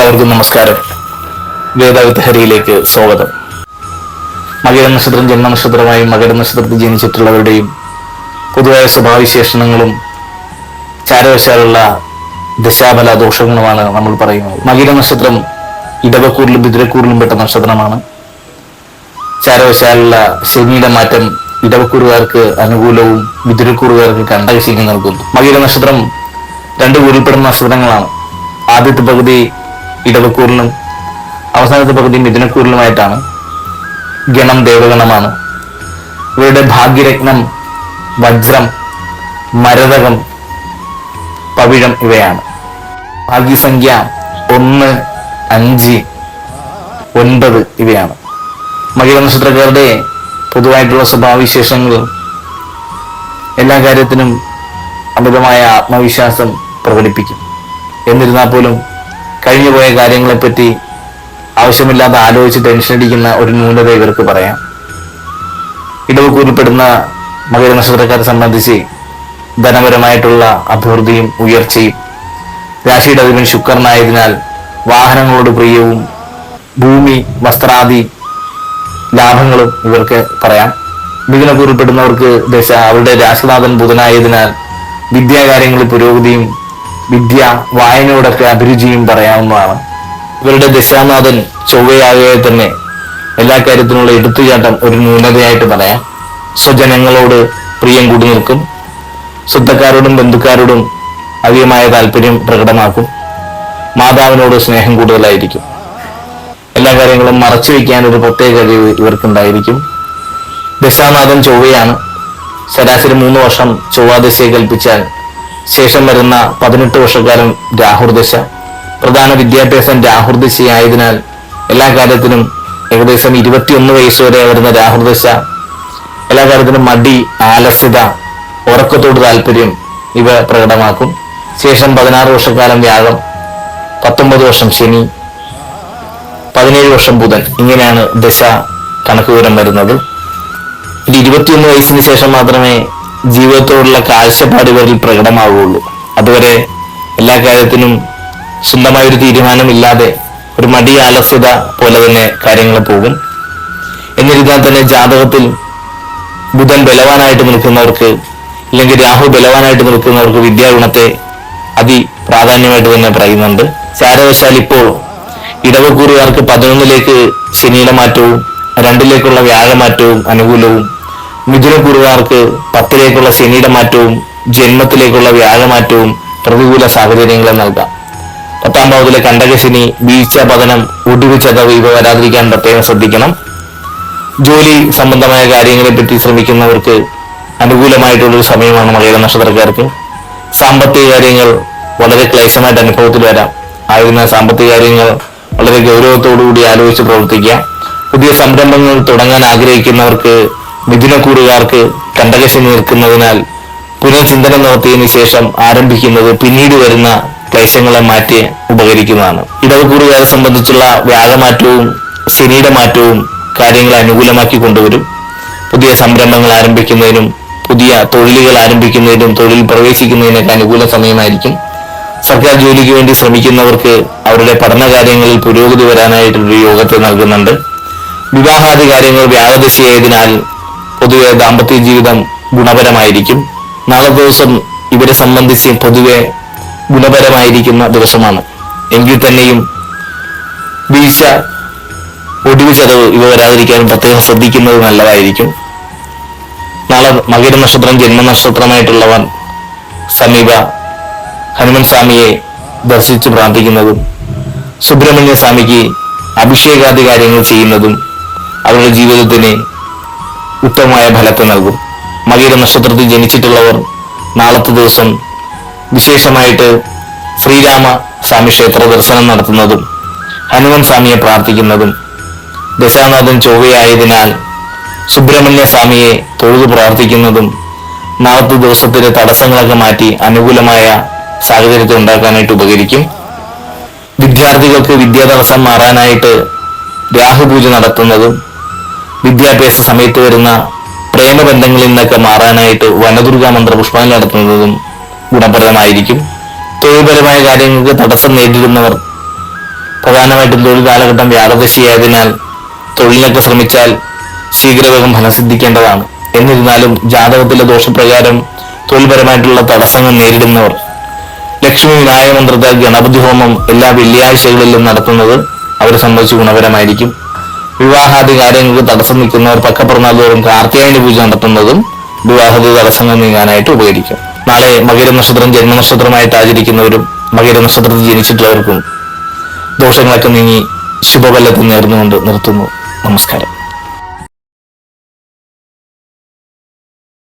എല്ലാവർക്കും നമസ്കാരം. വേദവിത്തഹരിയിലേക്ക് സ്വാഗതം. മകര നക്ഷത്രം ജന്മനക്ഷത്രമായും മകര നക്ഷത്രത്തിൽ ജനിച്ചിട്ടുള്ളവരുടെയും പൊതുവായ സ്വഭാവവിശേഷണങ്ങളും ചാരവശാലുള്ള ദശാബല ദോഷങ്ങളുമാണ് നമ്മൾ പറയുന്നത്. മകര നക്ഷത്രം ഇടവക്കൂറിലും ബിദ്രക്കൂരിലും പെട്ട നക്ഷത്രമാണ്. ചാരവശാലുള്ള ശനിയുടെ മാറ്റം ഇടവക്കൂറുകാർക്ക് അനുകൂലവും ബിദ്രക്കൂറുകാർക്ക് കണ്ടകശീലി നൽകുന്നു. മകര നക്ഷത്രം രണ്ട് കൂറിൽപ്പെടുന്ന നക്ഷത്രങ്ങളാണ്. ആദ്യത്തെ പകുതി ഇടവക്കൂറിലും അവസാനത്തെ പകുതി മിഥുനക്കൂറിലുമായിട്ടാണ് ഗണം ദേവഗണമാണ്. ഇവരുടെ ഭാഗ്യരത്നം വജ്രം മരതകം പവിഴം ഇവയാണ്. ഭാഗ്യസംഖ്യ ഒന്ന് അഞ്ച് ഒൻപത് ഇവയാണ്. മകര നക്ഷത്രക്കാരുടെ പൊതുവായിട്ടുള്ള സ്വഭാവവിശേഷങ്ങൾ എല്ലാ കാര്യത്തിനും അമിതമായ ആത്മവിശ്വാസം പ്രകടിപ്പിക്കും. എന്നിരുന്നാൽ പോലും കഴിഞ്ഞുപോയ കാര്യങ്ങളെപ്പറ്റി ആവശ്യമില്ലാതെ ആലോചിച്ച് ടെൻഷൻ അടിക്കുന്ന ഒരു ന്യൂനത ഇവർക്ക് പറയാം. ഇടവക്കൂറിൽപ്പെടുന്ന മകര നക്ഷത്രക്കാരെ സംബന്ധിച്ച് ധനപരമായിട്ടുള്ള അഭിവൃദ്ധിയും ഉയർച്ചയും രാശിയുടെ അധിപൻ ശുക്രനായതിനാൽ വാഹനങ്ങളോട് പ്രിയവും ഭൂമി വസ്ത്രാദി ലാഭങ്ങളും ഇവർക്ക് പറയാം. മിഥുനക്കൂറിൽപ്പെടുന്നവർക്ക് ദശ അവരുടെ രാശിനാഥൻ ബുധനായതിനാൽ വിദ്യാകാര്യങ്ങളിൽ പുരോഗതിയും വിദ്യ വായനയോടൊക്കെ അഭിരുചിയും പറയാവുന്നതാണ്. ഇവരുടെ ദശാനാഥൻ ചൊവ്വയാകെ തന്നെ എല്ലാ കാര്യത്തിനുള്ള എടുത്തുചാട്ടം ഒരു ന്യൂനതയായിട്ട് പറയാം. സ്വജനങ്ങളോട് പ്രിയം കൂടി നിൽക്കും. സ്വന്തക്കാരോടും ബന്ധുക്കാരോടും അധികമായ താല്പര്യം പ്രകടമാക്കും. മാതാവിനോട് സ്നേഹം കൂടുതലായിരിക്കും. എല്ലാ കാര്യങ്ങളും മറച്ചു വയ്ക്കാൻ ഒരു പ്രത്യേക കഴിവ് ഇവർക്കുണ്ടായിരിക്കും. ദശാനാഥൻ ചൊവ്വയാണ്. ശരാശരി മൂന്ന് വർഷം ചൊവ്വാദശയെ കൽപ്പിച്ചാൽ ശേഷം വരുന്ന പതിനെട്ട് വർഷക്കാലം രാഹുർദശ പ്രധാന വിദ്യാഭ്യാസം രാഹുർദശയായതിനാൽ എല്ലാ കാര്യത്തിനും ഏകദേശം ഇരുപത്തിയൊന്ന് വയസ്സ് വരെ വരുന്ന രാഹുർദശ എല്ലാ കാര്യത്തിനും മടി ആലസ്യത ഉറക്കത്തോട് താല്പര്യം ഇവ പ്രകടമാക്കും. ശേഷം പതിനാറ് വർഷക്കാലം വ്യാഴം പത്തൊമ്പത് വർഷം ശനി പതിനേഴ് വർഷം ബുധൻ. ഇങ്ങനെയാണ് ദശ കണക്കുവിവരം വരുന്നത്. ഒരു ഇരുപത്തിയൊന്ന് വയസ്സിന് ശേഷം മാത്രമേ ജീവിതത്തോടുള്ള കാഴ്ചപ്പാട് ഇവരിൽ പ്രകടമാവുകയുള്ളൂ അതുവരെ എല്ലാ കാര്യത്തിനും സ്വന്തമായ ഒരു തീരുമാനമില്ലാതെ ഒരു മടി ആലസ്യത പോലെ തന്നെ കാര്യങ്ങൾ പോകും. എന്നിരുന്നാൽ തന്നെ ജാതകത്തിൽ ബുധൻ ബലവാനായിട്ട് നിൽക്കുന്നവർക്ക് അല്ലെങ്കിൽ രാഹു ബലവാനായിട്ട് നിൽക്കുന്നവർക്ക് വിദ്യാഗുണത്തെ അതി പ്രാധാന്യമായിട്ട് തന്നെ പറയുന്നുണ്ട്. ചാരവശാൽ ഇപ്പോൾ ഇടവക്കൂറുകാർക്ക് പതിനൊന്നിലേക്ക് ശനിയുടെ മാറ്റവും രണ്ടിലേക്കുള്ള വ്യാഴമാറ്റവും അനുകൂലവും മിഥുനക്കൂറുകാർക്ക് പത്തിലേക്കുള്ള ശനിയുടെ മാറ്റവും ജന്മത്തിലേക്കുള്ള വ്യാഴമാറ്റവും പ്രതികൂല സാഹചര്യങ്ങളെ നൽകാം. പത്താം ഭാവത്തിലെ കണ്ടകശനി വീഴ്ച പതനം ഒടുവ് ചതവ് ഇവ വരാതിരിക്കാൻ പ്രത്യേകം ശ്രദ്ധിക്കണം. ജോലി സംബന്ധമായ കാര്യങ്ങളെ പറ്റി ശ്രമിക്കുന്നവർക്ക് അനുകൂലമായിട്ടുള്ളൊരു സമയമാണ് മകര നക്ഷത്രക്കാർക്ക്. സാമ്പത്തിക കാര്യങ്ങൾ വളരെ ക്ലേശമായിട്ട് അനുഭവത്തിൽ വരാം. ആയിരുന്ന സാമ്പത്തിക കാര്യങ്ങൾ വളരെ ഗൗരവത്തോടുകൂടി ആലോചിച്ച് പ്രവർത്തിക്കുക പുതിയ സംരംഭങ്ങൾ തുടങ്ങാൻ ആഗ്രഹിക്കുന്നവർക്ക് മിഥുനക്കൂറുകാർക്ക് കണ്ടകശനി നിൽക്കുന്നതിനാൽ പുനർചിന്തനം നടത്തിയതിനു ശേഷം ആരംഭിക്കുന്നത് പിന്നീട് വരുന്ന ക്ലേശങ്ങളെ മാറ്റി ഉപകരിക്കുന്നതാണ് ഇടവക്കൂറുകാരെ സംബന്ധിച്ചുള്ള വ്യാഴമാറ്റവും ശനിയുടെ മാറ്റവും കാര്യങ്ങളെ അനുകൂലമാക്കി കൊണ്ടുവരും. പുതിയ സംരംഭങ്ങൾ ആരംഭിക്കുന്നതിനും പുതിയ തൊഴിലുകൾ ആരംഭിക്കുന്നതിനും തൊഴിൽ പ്രവേശിക്കുന്നതിനൊക്കെ അനുകൂല സമയമായിരിക്കും. സർക്കാർ ജോലിക്ക് വേണ്ടി ശ്രമിക്കുന്നവർക്ക് അവരുടെ പഠന കാര്യങ്ങളിൽ പുരോഗതി വരാനായിട്ടൊരു യോഗത്തെ നൽകുന്നുണ്ട്. വിവാഹാദി കാര്യങ്ങൾ വ്യാഴദശയായതിനാൽ പൊതുവെ ദാമ്പത്യ ജീവിതം ഗുണപരമായിരിക്കും. നാളെ ദിവസം ഇവരെ സംബന്ധിച്ച് പൊതുവെ ഗുണപരമായിരിക്കുന്ന ദിവസമാണ്. എങ്കിൽ തന്നെയും വീഴ്ച ഒടിവ് ചെലവ് ഇവ വരാതിരിക്കാനും പ്രത്യേകം ശ്രദ്ധിക്കുന്നത് നല്ലതായിരിക്കും. നാളെ മകര നക്ഷത്രം ജന്മനക്ഷത്രമായിട്ടുള്ളവൻ സമീപ ഹനുമൻ സ്വാമിയെ ദർശിച്ച് പ്രാർത്ഥിക്കുന്നതും സുബ്രഹ്മണ്യ സ്വാമിക്ക് അഭിഷേകാദി കാര്യങ്ങൾ ചെയ്യുന്നതും അവരുടെ ജീവിതത്തിന് ഉത്തമമായ ഫലത്തെ നൽകും. മകര നക്ഷത്രത്തിൽ ജനിച്ചിട്ടുള്ളവർ നാളത്തെ ദിവസം വിശേഷമായിട്ട് ശ്രീരാമ സ്വാമി ക്ഷേത്ര ദർശനം നടത്തുന്നതും ഹനുമൻ സ്വാമിയെ പ്രാർത്ഥിക്കുന്നതും ദശാനാഥൻ ചൊവ്വയായതിനാൽ സുബ്രഹ്മണ്യ സ്വാമിയെ തൊഴുതു പ്രാർത്ഥിക്കുന്നതും നാളത്തെ ദിവസത്തിലെ തടസ്സങ്ങളൊക്കെ മാറ്റി അനുകൂലമായ സാഹചര്യത്തെ ഉണ്ടാക്കാനായിട്ട് ഉപകരിക്കും. വിദ്യാർത്ഥികൾക്ക് വിദ്യാ തടസ്സം മാറാനായിട്ട് രാഹുപൂജ നടത്തുന്നതും വിദ്യാഭ്യാസ സമയത്ത് വരുന്ന പ്രേമബന്ധങ്ങളിൽ നിന്നൊക്കെ മാറാനായിട്ട് വനദുർഗ മന്ത്ര പുഷ്പാഞ്ജലി നടത്തുന്നതും ഗുണപ്രദമായിരിക്കും. തൊഴിൽപരമായ കാര്യങ്ങൾക്ക് തടസ്സം നേരിടുന്നവർ പ്രധാനമായിട്ടും തൊഴിൽ കാലഘട്ടം വ്യാഴദശിയായതിനാൽ തൊഴിലിനൊക്കെ ശ്രമിച്ചാൽ ശീഘ്രവേഗം ഫലം സിദ്ധിക്കേണ്ടതാണ്. എന്നിരുന്നാലും ജാതകത്തിലെ ദോഷപ്രകാരം തൊഴിൽപരമായിട്ടുള്ള തടസ്സങ്ങൾ നേരിടുന്നവർ ലക്ഷ്മി വിനായക മന്ത്രത്താൽ ഗണപതി ഹോമം എല്ലാ വെള്ളിയാഴ്ചകളിലും നടത്തുന്നത് അവരെ സംബന്ധിച്ച് ഗുണകരമായിരിക്കും വിവാഹാദി കാര്യങ്ങൾക്ക് തടസ്സം നിൽക്കുന്നവർ പക്കപ്പിറന്നാൾ തോറും കാർത്തിയായനി പൂജ നടത്തുന്നതും വിവാഹാദി തടസ്സങ്ങൾ നീങ്ങാനായിട്ട് ഉപകരിക്കും. നാളെ മകര നക്ഷത്രം ജന്മനക്ഷത്രമായിട്ട് ആചരിക്കുന്നവരും മകര നക്ഷത്രത്തിൽ ജനിച്ചിട്ടുള്ളവർക്കും ദോഷങ്ങളൊക്കെ നീങ്ങി ശുഭഫലത്തിൽ നേർന്നുകൊണ്ട് നിർത്തുന്നു. നമസ്കാരം.